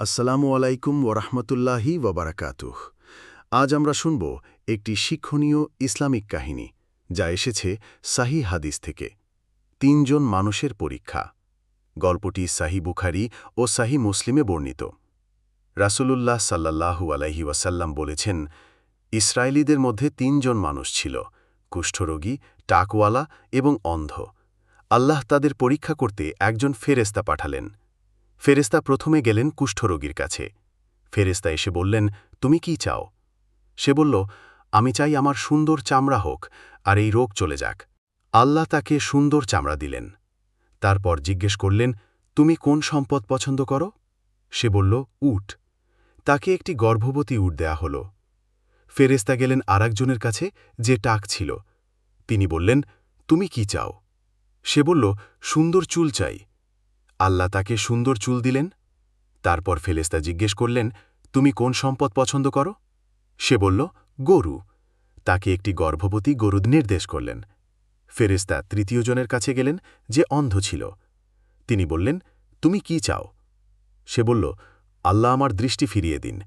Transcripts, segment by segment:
আসসালামু আলাইকুম ওরহমতুল্লাহি ওবরাকাতুহ আজ আমরা শুনব একটি শিক্ষণীয় ইসলামিক কাহিনী, যা এসেছে সাহি হাদিস থেকে। তিনজন মানুষের পরীক্ষা। গল্পটি সাহি বুখারি ও সাহি মুসলিমে বর্ণিত। রাসূলুল্লাহ সাল্লাল্লাহু আলাইহি ওয়াসাল্লাম বলেছেন, ইসরায়েলিদের মধ্যে তিনজন মানুষ ছিল, কুষ্ঠরোগী, টাকওয়ালা এবং অন্ধ। আল্লাহ তাদের পরীক্ষা করতে একজন ফেরেস্তা পাঠালেন। ফেরেস্তা প্রথমে গেলেন কুষ্ঠরোগীর কাছে। ফেরেস্তা এসে বললেন, তুমি কি চাও? সে বলল, আমি চাই আমার সুন্দর চামড়া হোক, আর এই রোগ চলে যাক। আল্লাহ তাকে সুন্দর চামড়া দিলেন। তারপর জিজ্ঞেস করলেন, তুমি কোন সম্পদ পছন্দ করো? সে বলল, উট। তাকে একটি গর্ভবতী উট দেয়া হল। ফেরেস্তা গেলেন আরেকজনের কাছে, যে টাক ছিল। তিনি বললেন, তুমি কি চাও? সে বলল, সুন্দর চুল চাই। আল্লাহ তাকে সুন্দর চুল দিলেন, তারপর ফেলেস্তা জিজ্ঞেস করলেন, তুমি কোন সম্পদ পছন্দ করো? সে বলল, গরু। তাকে একটি গর্ভবতী গরু নির্দেশ করলেন। ফেরেস্তা তৃতীয় জনের কাছে গেলেন, যে অন্ধ ছিল। তিনি বললেন, তুমি কি চাও? সে বলল, আল্লাহ আমার দৃষ্টি ফিরিয়ে দিন।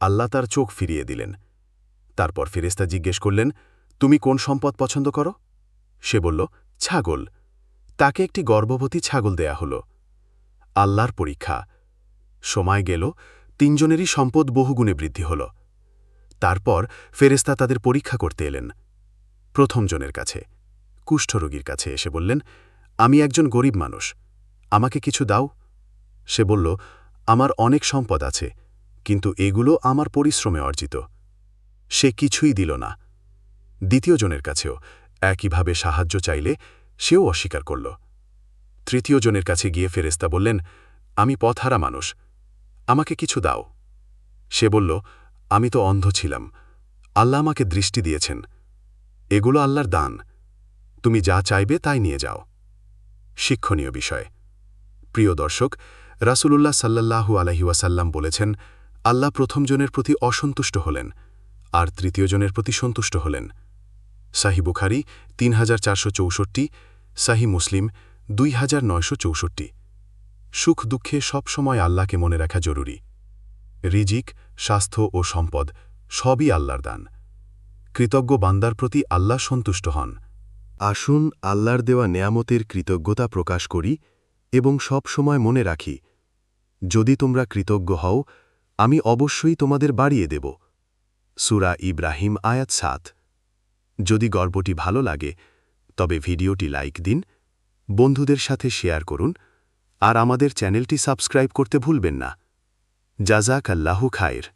আল্লাহ তার চোখ ফিরিয়ে দিলেন। তারপর ফেরেস্তা জিজ্ঞেস করলেন, তুমি কোন সম্পদ পছন্দ করো? সে বলল, ছাগল। তাকে একটি গর্ভবতী ছাগল দেয়া হল। আল্লাহর পরীক্ষা। সময় গেল, তিনজনেরই সম্পদ বহুগুণে বৃদ্ধি হল। তারপর ফেরেস্তা তাদের পরীক্ষা করতে এলেন। প্রথম জনের কাছে কুষ্ঠরোগীর কাছে এসে বললেন, আমি একজন গরিব মানুষ, আমাকে কিছু দাও? সে বলল, আমার অনেক সম্পদ আছে, কিন্তু এগুলো আমার পরিশ্রমে অর্জিত। সে কিছুই দিল না। দ্বিতীয় জনের কাছেও, একইভাবে সাহায্য চাইলে সেও অস্বীকার করল। তৃতীয় জনের কাছে গিয়ে ফেরেস্তা বললেন, আমি পথহারা মানুষ, আমাকে কিছু দাও। সে বলল, আমি তো অন্ধ ছিলাম, আল্লাহ আমাকে দৃষ্টি দিয়েছেন, এগুলো আল্লাহর দান, তুমি যা চাইবে তাই নিয়ে যাও। শিক্ষণীয় বিষয়। প্রিয় দর্শক, রাসূলুল্লাহ সাল্লাল্লাহু আলহি ওয়াসাল্লাম বলেছেন, আল্লাহ প্রথম জনের প্রতি অসন্তুষ্ট হলেন, আর তৃতীয় জনের প্রতি সন্তুষ্ট হলেন। সাহি বুখারি তিন হাজার চারশো চৌষট্টি সাহি মুসলিম দুই হাজার নয়শো চৌষট্টি। সুখ দুঃখে সবসময় আল্লাহকে মনে রাখা জরুরি। রিজিক, স্বাস্থ্য ও সম্পদ সবই আল্লাহর দান। কৃতজ্ঞ বান্দার প্রতি আল্লাহ সন্তুষ্ট হন। আসুন আল্লাহর দেওয়া নেয়ামতের কৃতজ্ঞতা প্রকাশ করি এবং সব সময় মনে রাখি, যদি তোমরা কৃতজ্ঞ হও, আমি অবশ্যই তোমাদের বাড়িয়ে দেব। সুরা ইব্রাহিম আয়াত সাত। যদি গর্বটি ভালো লাগে তবে ভিডিওটি লাইক দিন, বন্ধুদের সাথে শেয়ার করুন, আর আমাদের চ্যানেলটি সাবস্ক্রাইব করতে ভুলবেন না। জাজাক আল্লাহু খায়ের।